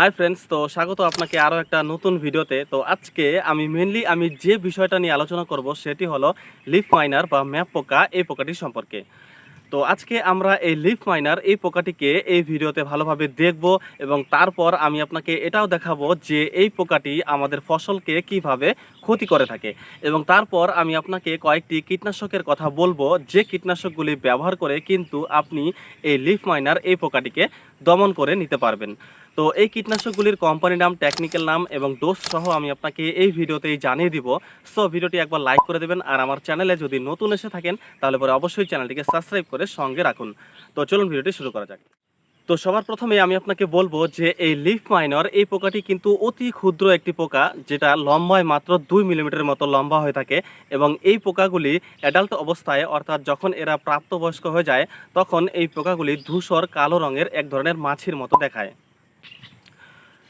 Hi friends তো স্বাগত আপনাকে আরও একটা নতুন ভিডিওতে। তো আজকে আমি মেনলি আমি যে বিষয়টা নিয়ে আলোচনা করব সেটি হলো লিফ মাইনার বা ম্যাপ পোকা এই পোকাটি সম্পর্কে। তো আজকে আমরা এই লিফ মাইনার এই পোকাটিকে এই ভিডিওতে ভালোভাবে দেখব এবং তারপর আমি আপনাকে এটাও দেখাবো যে এই পোকাটি আমাদের ফসলকে কীভাবে ক্ষতি করে থাকে। এবং তারপর আমি আপনাকে কয়েকটি কীটনাশকের কথা বলব, যে কীটনাশকগুলি ব্যবহার করে কিন্তু আপনি এই লিফ মাইনার এই পোকাটিকে দমন করে নিতে পারবেন। তো এই কীটনাশকগুলির কোম্পানির নাম টেকনিক্যাল নাম এবং ডোজ সহ আমি আপনাকে এই ভিডিওতেই জানিয়ে দিব। সো ভিডিওটি একবার লাইক করে দেবেন আর আমার চ্যানেলে যদি নতুন এসে থাকেন, তাহলে পরে অবশ্যই চ্যানেলটিকে সাবস্ক্রাইব করে সঙ্গে রাখুন। তো চলুন ভিডিওটি শুরু করা যাক। তো সবার প্রথমে আমি আপনাকে বলব যে এই লিফ মাইনর এই পোকাটি কিন্তু অতি ক্ষুদ্র একটি পোকা, যেটা লম্বায় মাত্র দুই মিলিমিটার মতো লম্বা হয়ে থাকে এবং এই পোকাগুলি অ্যাডাল্ট অবস্থায়, অর্থাৎ যখন এরা প্রাপ্তবয়স্ক হয়ে যায়, তখন এই পোকাগুলি ধূসর কালো রঙের এক ধরনের মাছির মতো দেখায়।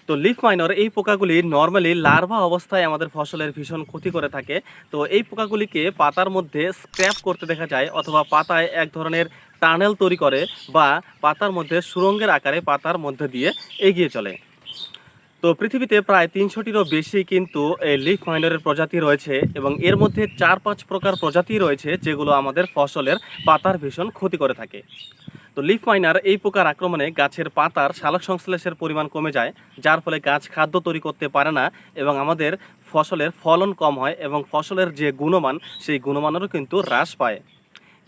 তো লিফ মাইনর এই পোকাগুলি নর্মালি লার্ভা অবস্থায় আমাদের ফসলের ভীষণ ক্ষতি করে থাকে। তো এই পোকাগুলিকে পাতার মধ্যে স্ক্র্যাপ করতে দেখা যায় অথবা পাতায় এক ধরনের টানেল তৈরি করে বা পাতার মধ্যে সুরঙ্গের আকারে পাতার মধ্যে দিয়ে এগিয়ে চলে। তো পৃথিবীতে প্রায় তিনশোটিরও বেশি কিন্তু এই লিফ মাইনরের প্রজাতি রয়েছে এবং এর মধ্যে চার পাঁচ প্রকার প্রজাতি রয়েছে যেগুলো আমাদের ফসলের পাতার ভীষণ ক্ষতি করে থাকে। তো লিফ মাইনার এই পোকার আক্রমণে গাছের পাতার সালোক সংশ্লেষের পরিমাণ কমে যায়, যার ফলে গাছ খাদ্য তৈরি করতে পারে না এবং আমাদের ফসলের ফলন কম হয় এবং ফসলের যে গুণমান, সেই গুণমানেরও কিন্তু হ্রাস পায়।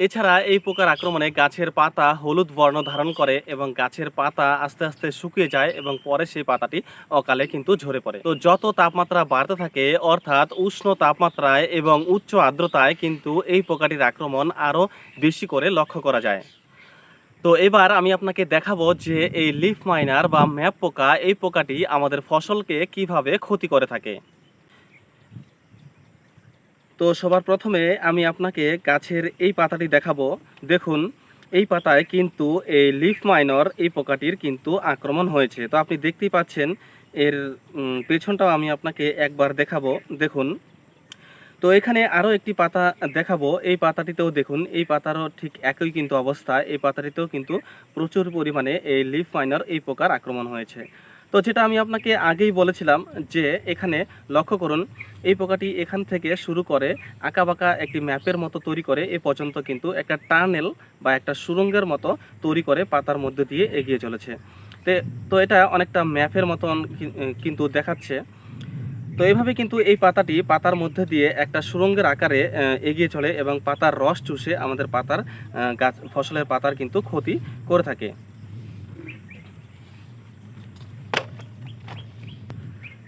এছাড়া এই পোকার আক্রমণে গাছের পাতা হলুদ বর্ণ ধারণ করে এবং গাছের পাতা আস্তে আস্তে শুকিয়ে যায় এবং পরে সেই পাতাটি অকালে কিন্তু ঝরে পড়ে। তো যত তাপমাত্রা বাড়তে থাকে, অর্থাৎ উষ্ণ তাপমাত্রায় এবং উচ্চ আর্দ্রতায় কিন্তু এই পোকাটির আক্রমণ আরও বেশি করে লক্ষ্য করা যায়। তো এবার আমি আপনাকে দেখাবো যে এই লিফ মাইনার বা ম্যাপ পোকা, এই পোকাটি আমাদের ফসলকে কীভাবে ক্ষতি করে থাকে। তো সবার প্রথমে আমি আপনাকে গাছের এই পাতাটি দেখাবো। দেখুন, এই পাতায় কিন্তু এই লিফ মাইনর এই পোকাটির কিন্তু আক্রমণ হয়েছে। তো আপনি দেখতেই পাচ্ছেন, এর পেছনটাও আমি আপনাকে একবার দেখাবো। দেখুন তো এখানে আরও একটি পাতা দেখাবো। এই পাতাটিতেও দেখুন, এই পাতারও ঠিক একই কিন্তু অবস্থা। এই পাতাটিতেও কিন্তু প্রচুর পরিমাণে এই লিফ মাইনার এই পোকার আক্রমণ হয়েছে। তো যেটা আমি আপনাকে আগেই বলেছিলাম যে এখানে লক্ষ্য করুন, এই পোকাটি এখান থেকে শুরু করে আঁকাবাঁকা একটি ম্যাপের মতো তৈরি করে, এ পর্যন্ত কিন্তু একটা টানেল বা একটা সুরঙ্গের মতো তৈরি করে পাতার মধ্যে দিয়ে এগিয়ে চলেছে। তে- এটা অনেকটা ম্যাপের মতন কিন্তু দেখাচ্ছে। তো এইভাবে কিন্তু এই পাতাটি পাতার মধ্যে দিয়ে একটা সুরঙ্গের আকারে এগিয়ে চলে এবং পাতার রস চুষে আমাদের পাতার গাছ, ফসলের পাতার কিন্তু ক্ষতি করে থাকে।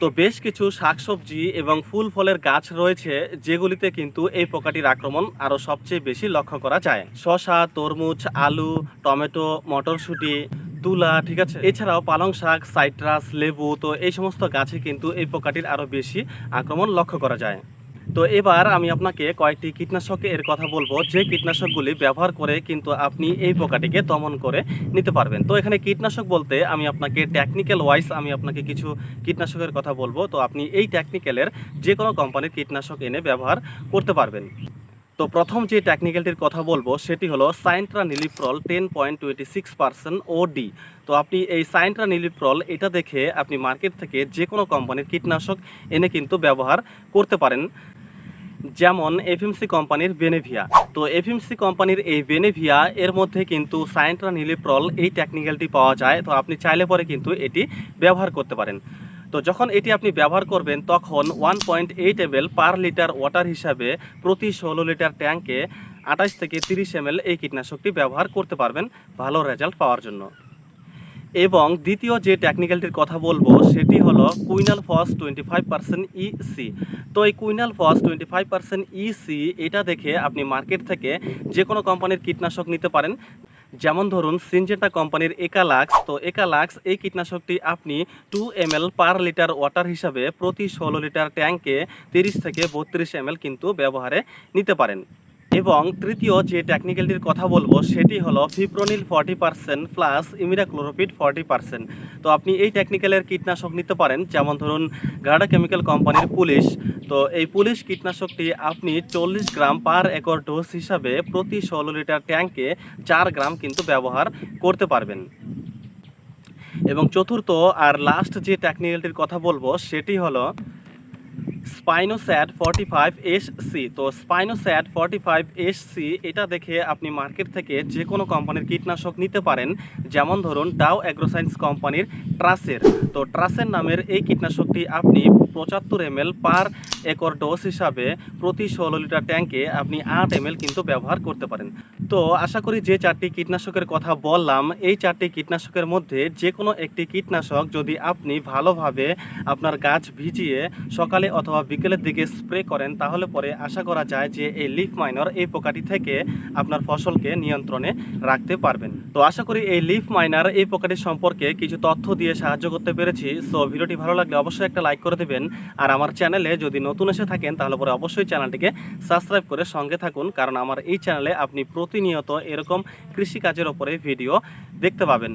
তো বেশ কিছু শাকসবজি এবং ফুল ফলের গাছ রয়েছে, যেগুলিতে কিন্তু এই পোকাটির আক্রমণ আরও সবচেয়ে বেশি লক্ষ্য করা যায়। শসা, তরমুজ, আলু, টমেটো, মটরশুঁটি তুলা, ঠিক আছে? এছাড়াও পালং শাক, সাইট্রাস, লেবু, তো এই সমস্ত গাছে কিন্তু এই পোকাটির আরও বেশি আক্রমণ লক্ষ্য করা যায়। তো এবার আমি আপনাকে কয়েকটি কীটনাশকের কথা বলব। যে কীটনাশকগুলি ব্যবহার করে কিন্তু আপনি এই পোকাটিকে দমন করে নিতে পারবেন। তো এখানে কীটনাশক বলতে আমি আপনাকে টেকনিক্যাল ওয়াইজ আমি আপনাকে কিছু কীটনাশকের কথা বলব। তো আপনি এই টেকনিক্যালের যে কোনো কোম্পানির কীটনাশক এনে ব্যবহার করতে পারবেন। তো প্রথম যে টেকনিক্যালটির কথা বলব, সেটি হলো cyantraniliprole ten point twenty six percent OD তো আপনি এই সাইন্ট্রা নিলিপ্রল এটা দেখে আপনি মার্কেট থেকে যে কোনো কোম্পানির কীটনাশক এনে কিন্তু ব্যবহার করতে পারেন। যেমন এফএমসি কোম্পানির বেনেভিয়া তো এফএমসি কোম্পানির এই বেনেভিয়া এর মধ্যে কিন্তু সাইন্ট্রা নিলিপ্রল এই টেকনিক্যালটি পাওয়া যায়। তো আপনি চাইলে পরে কিন্তু এটি ব্যবহার করতে পারেন। তো যখন এটি আপনি ব্যবহার করবেন, তখন one point eight ml per litre water হিসাবে প্রতি ষোলো লিটার ট্যাঙ্কে আঠাশ থেকে তিরিশ এমএল এই কীটনাশকটি ব্যবহার করতে পারবেন ভালো রেজাল্ট পাওয়ার জন্য। এবং দ্বিতীয় যে টেকনিক্যালটির কথা বলব, সেটি হলো quinalphos twenty five percent EC তো এই quinalphos twenty five percent EC এটা দেখে আপনি মার্কেট থেকে যে কোনো কোম্পানির কীটনাশক নিতে পারেন। যেমন ধরুন সিনজেটা কোম্পানির একালাক্স তো একালাক্স এই কীটনাশকটি আপনি two M per litre water হিসাবে প্রতি ষোলো লিটার ট্যাঙ্কে তিরিশ থেকে বত্রিশ এম কিন্তু ব্যবহারে নিতে পারেন। এবং তৃতীয় যে টেকনিক্যালটির কথা বলব, সেটি হলো fipronil forty percent plus imidacloprid forty percent তো আপনি এই টেকনিক্যালের কীটনাশক নিতে পারেন। যেমন ধরুন গার্ডা কেমিক্যাল কোম্পানির পুলিশ। তো এই পুলিশ কীটনাশকটি আপনি চল্লিশ গ্রাম পার একর ডোজ হিসাবে প্রতি ষোলো লিটার ট্যাঙ্কে চার গ্রাম কিন্তু ব্যবহার করতে পারবেন। এবং চতুর্থ আর লাস্ট যে টেকনিক্যালটির কথা বলব, সেটি হলো spinosad forty five S C তো spinosad forty five S C এটা দেখে আপনি মার্কেট থেকে যে কোনো কোম্পানির কীটনাশক নিতে পারেন। যেমন ধরুন ডাও অ্যাগ্রোসাইন্স কোম্পানির ট্রাসের তো ট্রাসের নামের এই কীটনাশকটি আপনি পঁচাত্তর এম পার একর ডোজ হিসাবে প্রতি ষোলো লিটার ট্যাঙ্কে আপনি আট এম কিন্তু ব্যবহার করতে পারেন। তো আশা করি যে চারটি কীটনাশকের কথা বললাম, এই চারটি কীটনাশকের মধ্যে যে কোনো একটি কীটনাশক যদি আপনি ভালোভাবে আপনার গাছ ভিজিয়ে সকালে অথবা বিকেলের দিকে স্প্রে করেন, তাহলে পরে আশা করা যায় যে এই লিফ মাইনর এই পোকাটি থেকে আপনার ফসলকে নিয়ন্ত্রণে রাখতে পারবেন। তো আশা করি এই লিফ মাইনার এই পোকাটি সম্পর্কে কিছু তথ্য দিয়ে সাহায্য করতে পেরেছি। সো ভিডিওটি ভালো লাগলে অবশ্যই একটা লাইক করে দেবেন। আর আমার চ্যানেলে যদি নতুন এসে থাকেন, তাহলে পরে অবশ্যই চ্যানেলটিকে সাবস্ক্রাইব করে সঙ্গে থাকুন, কারণ আমার এই চ্যানেলে আপনি প্রতিনিয়ত এরকম কৃষিকাজের ওপরে ভিডিও দেখতে পাবেন।